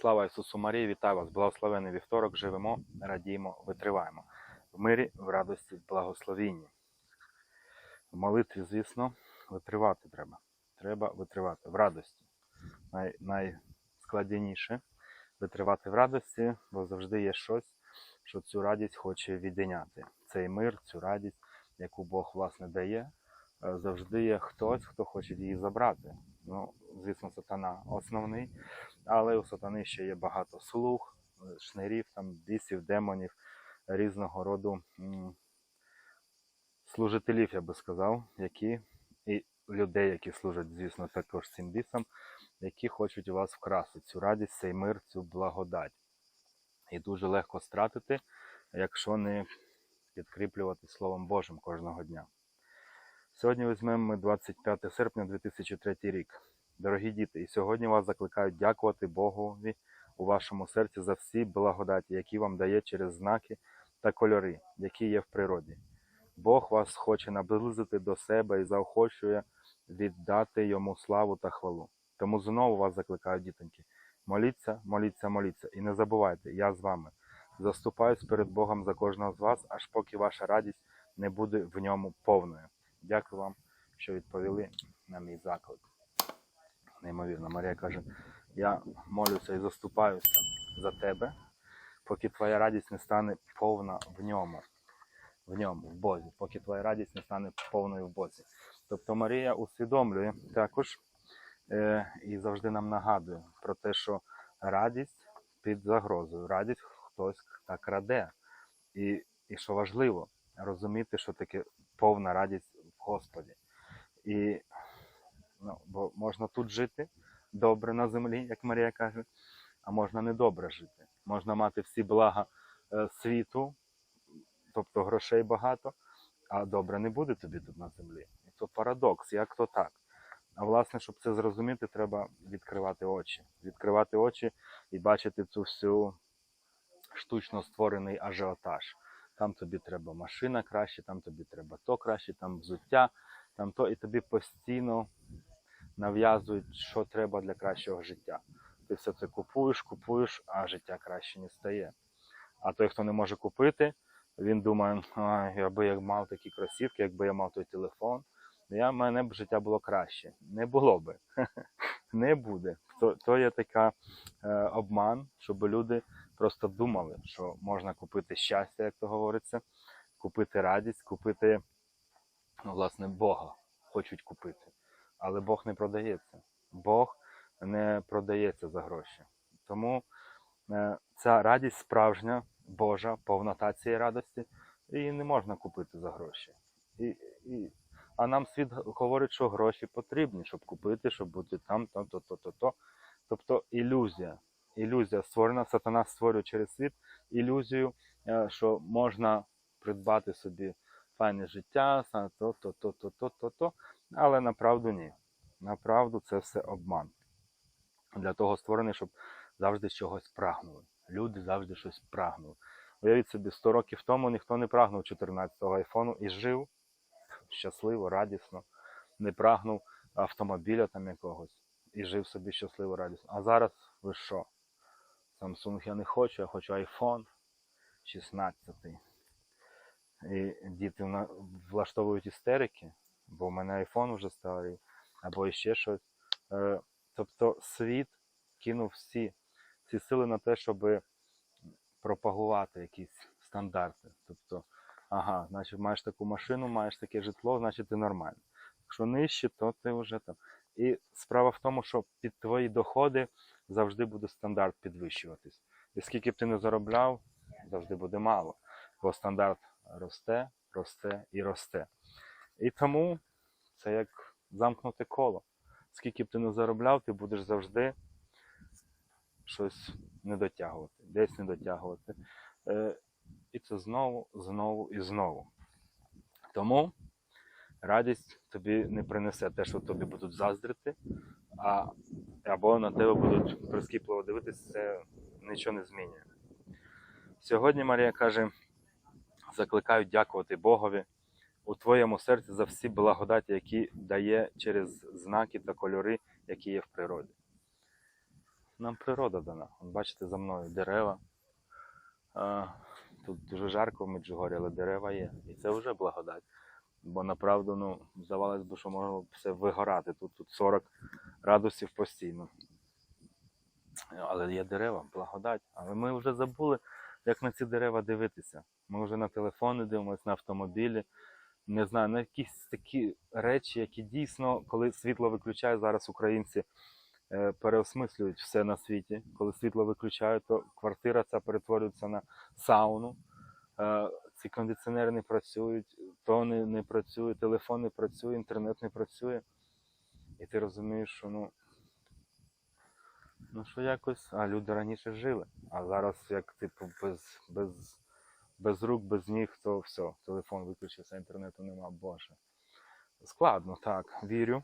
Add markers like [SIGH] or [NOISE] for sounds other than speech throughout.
Слава Ісусу Марії, вітаю вас! Благословений вівторок, живемо, радіємо, витриваємо. В мирі, в радості, в благословінні. В молитві, звісно, витривати треба. Треба витривати в радості. Най, найскладніше витривати в радості, бо завжди є щось, що цю радість хоче відійняти. Цей мир, цю радість, яку Бог власне дає, завжди є хтось, хто хоче її забрати. Ну, звісно, сатана основний, але у сатани ще є багато слуг, шнирів, там, бісів, демонів, різного роду служителів, я би сказав, які і людей, які служать, звісно, також цим бісам, які хочуть у вас вкрасти цю радість, цей мир, цю благодать. І дуже легко стратити, якщо не підкріплювати Словом Божим кожного дня. Сьогодні візьмемо ми 25 серпня 2003 рік. Дорогі діти, і сьогодні вас закликають дякувати Богові у вашому серці за всі благодаті, які вам дає через знаки та кольори, які є в природі. Бог вас хоче наблизити до себе і заохочує віддати йому славу та хвалу. Тому знову вас закликають, дітоньки. Моліться, моліться, моліться. І не забувайте, я з вами. Заступаюсь перед Богом за кожного з вас, аж поки ваша радість не буде в ньому повною. Дякую вам, що відповіли на мій заклик. Неймовірно, Марія каже: я молюся і заступаюся за тебе, поки твоя радість не стане повна в ньому, в ньому, в Бозі, поки твоя радість не стане повною в Бозі. Тобто Марія усвідомлює також е, і завжди нам нагадує про те, що радість під загрозою, радість хтось так краде. І, і що важливо, розуміти, що таке повна радість Господі. І ну, бо можна тут жити добре на землі, як Марія каже, а можна недобре жити. Можна мати всі блага е, світу, тобто грошей багато, а добре не буде тобі тут на землі. І то парадокс, як то так. А власне, щоб це зрозуміти, треба відкривати очі. Відкривати очі і бачити цю всю штучно створений ажіотаж. Там тобі треба машина краще, там тобі треба то краще, там взуття, там то, і тобі постійно нав'язують, що треба для кращого життя. Ти все це купуєш, купуєш, а життя краще не стає. А той, хто не може купити, він думає, «Ай, аби я мав такі кросівки, якби я мав той телефон, я, мене б життя було краще. Не було би. [LAUGHS] Не буде. То, то є така е, обман, щоб люди просто думали, що можна купити щастя, як то говориться, купити радість, купити ну, власне Бога хочуть купити. Але Бог не продається. Бог не продається за гроші. Тому е, ця радість справжня, Божа, повнота цієї радості, її не можна купити за гроші. І, і, а нам світ говорить, що гроші потрібні, щоб купити, щоб бути там, то, то, то, то, то. Тобто ілюзія. Ілюзія створена, сатана створює через світ ілюзію, е, що можна придбати собі файне життя, то, то, то, то, то, то, то. Але направду ні. Направду це все обман. Для того створений, щоб завжди чогось прагнули. Люди завжди щось прагнули. Уявіть собі, 100 років тому ніхто не прагнув 14-го айфону і жив щасливо, радісно, не прагнув автомобіля там якогось і жив собі щасливо, радісно. А зараз ви що? Samsung я не хочу, я хочу iPhone 16. І діти влаштовують істерики, бо в мене iPhone вже старий, або ще щось. Е, Тобто світ кинув всі, всі сили на те, щоб пропагувати якісь стандарти. Тобто, ага, значить, маєш таку машину, маєш таке житло, значить ти нормальний. Якщо нижче, то ти вже там. І справа в тому, що під твої доходи завжди буде стандарт підвищуватись. І скільки б ти не заробляв, завжди буде мало. Бо стандарт росте, росте і росте. І тому це як замкнуте коло. Скільки б ти не заробляв, ти будеш завжди щось не дотягувати, десь не дотягувати. Е, і це знову, знову і знову. Тому радість тобі не принесе те, що тобі будуть заздрити, а, або на тебе будуть прискіпливо дивитися, це нічого не змінює. Сьогодні Марія каже: закликають дякувати Богові у твоєму серці за всі благодаті, які дає через знаки та кольори, які є в природі. нам природа дана. Бачите, за мною дерева. Тут дуже жарко в Меджугорі, але дерева є. І це вже благодать. Бо направду, ну, здавалось би, що може все вигорати. Тут, тут 40 градусів постійно. Але є дерева, благодать. Але ми вже забули, як на ці дерева дивитися. Ми вже на телефони дивимося, на автомобілі. Не знаю, на якісь такі речі, які дійсно, коли світло виключає, зараз українці е, переосмислюють все на світі. Коли світло виключають, то квартира ця перетворюється на сауну. Ці кондиціонери не працюють, то не, не працює, телефон не працює, інтернет не працює. І ти розумієш, що ну, ну що якось, а люди раніше жили. А зараз як типу без, без, без рук, без ніг, то все, телефон виключився, інтернету нема, боже. Складно, так, вірю.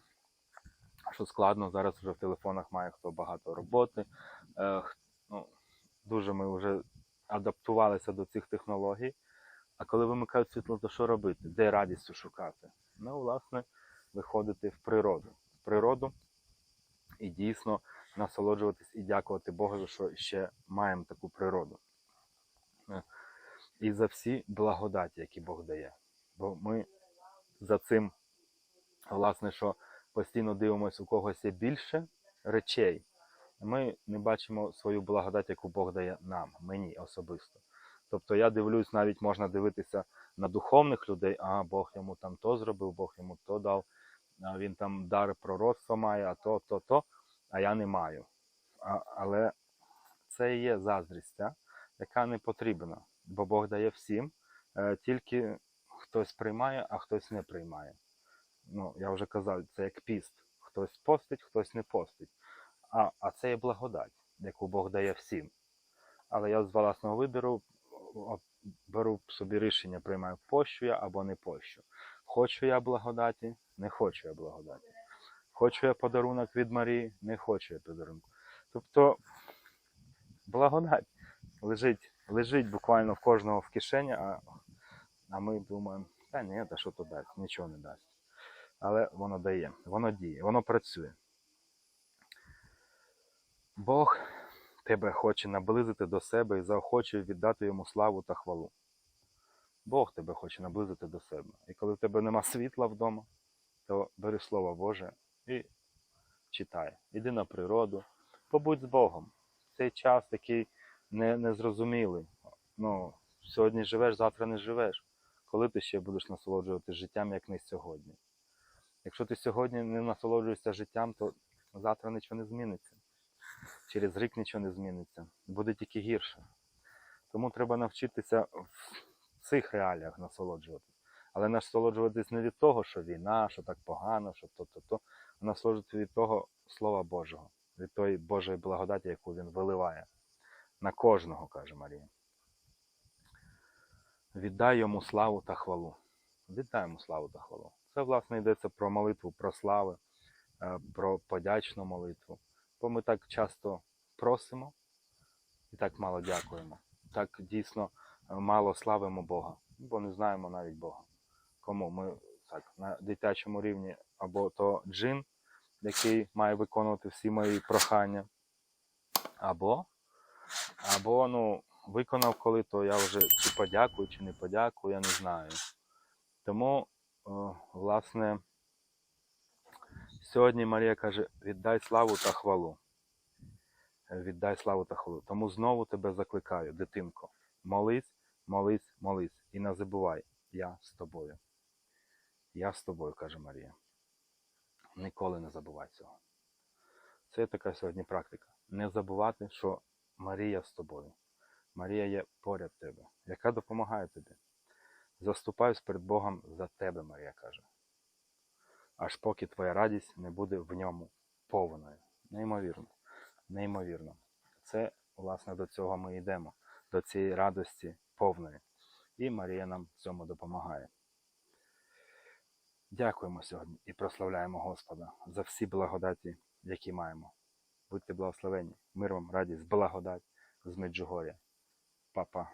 Що складно, зараз вже в телефонах має хто багато роботи. Е, ну, дуже ми вже адаптувалися до цих технологій. А коли вимикають світло, то що робити? Де радістю шукати? Ну, власне, виходити в природу. В природу і дійсно насолоджуватись і дякувати Богу, що ще маємо таку природу. Е, І за всі благодаті, які Бог дає. Бо ми за цим, власне, що постійно дивимося, у когось є більше речей. Ми не бачимо свою благодать, яку Бог дає нам, мені особисто. Тобто я дивлюсь, навіть можна дивитися на духовних людей, а Бог йому там то зробив, Бог йому то дав, він там дар пророцтва має, а то, то, то, а я не маю. А, але це і є заздрість, а, яка не потрібна, бо Бог дає всім, е, тільки хтось приймає, а хтось не приймає. Ну, я вже казав, це як піст. Хтось постить, хтось не постить. А, а це є благодать, яку Бог дає всім. Але я з власного вибору беру собі рішення, приймаю, пощу я або не пощу. Хочу я благодаті, не хочу я благодаті. Хочу я подарунок від Марії, не хочу я подарунку. Тобто благодать лежить, лежить буквально в кожного в кишені, а, а ми думаємо, та ні, та що то дасть, нічого не дасть. Але воно дає, воно діє, воно працює. Бог тебе хоче наблизити до себе і заохочує віддати йому славу та хвалу. Бог тебе хоче наблизити до себе. І коли в тебе нема світла вдома, то бери Слово Боже і читай. Іди на природу, побудь з Богом. Цей час такий не, незрозумілий. Ну, сьогодні живеш, завтра не живеш. Коли ти ще будеш насолоджуватися життям, як не сьогодні? Якщо ти сьогодні не насолоджуєшся життям, то завтра нічого не зміниться. Через рік нічого не зміниться. Буде тільки гірше. Тому треба навчитися в цих реаліях насолоджуватися. Але насолоджуватись не від того, що війна, що так погано, що то-то-то, а насолоджуватися від того Слова Божого, від тої Божої благодаті, яку він виливає на кожного, каже Марія. Віддай йому славу та хвалу. Віддай йому славу та хвалу. Це, власне, йдеться про молитву, про слави, е, про подячну молитву. Бо ми так часто просимо і так мало дякуємо. Так дійсно е, мало славимо Бога, бо не знаємо навіть Бога. Кому ми так на дитячому рівні або то джин, який має виконувати всі мої прохання, або, або ну, виконав коли, то я вже чи подякую, чи не подякую, я не знаю. Тому, о, власне, сьогодні Марія каже: віддай славу та хвалу. Е, Віддай славу та хвалу. Тому знову тебе закликаю, дитинко. Молись, молись, молись. І не забувай, я з тобою. Я з тобою, каже Марія. Ніколи не забувай цього. Це така сьогодні практика. Не забувати, що Марія з тобою. Марія є поряд тебе, яка допомагає тобі. Заступаюсь перед Богом за тебе, Марія каже. Аж поки твоя радість не буде в ньому повною. Неймовірно. Неймовірно. Це, власне, до цього ми йдемо, до цієї радості повної. І Марія нам в цьому допомагає. Дякуємо сьогодні і прославляємо Господа за всі благодаті, які маємо. Будьте благословені, мир вам, радість, благодать з Меджугоря. Папа.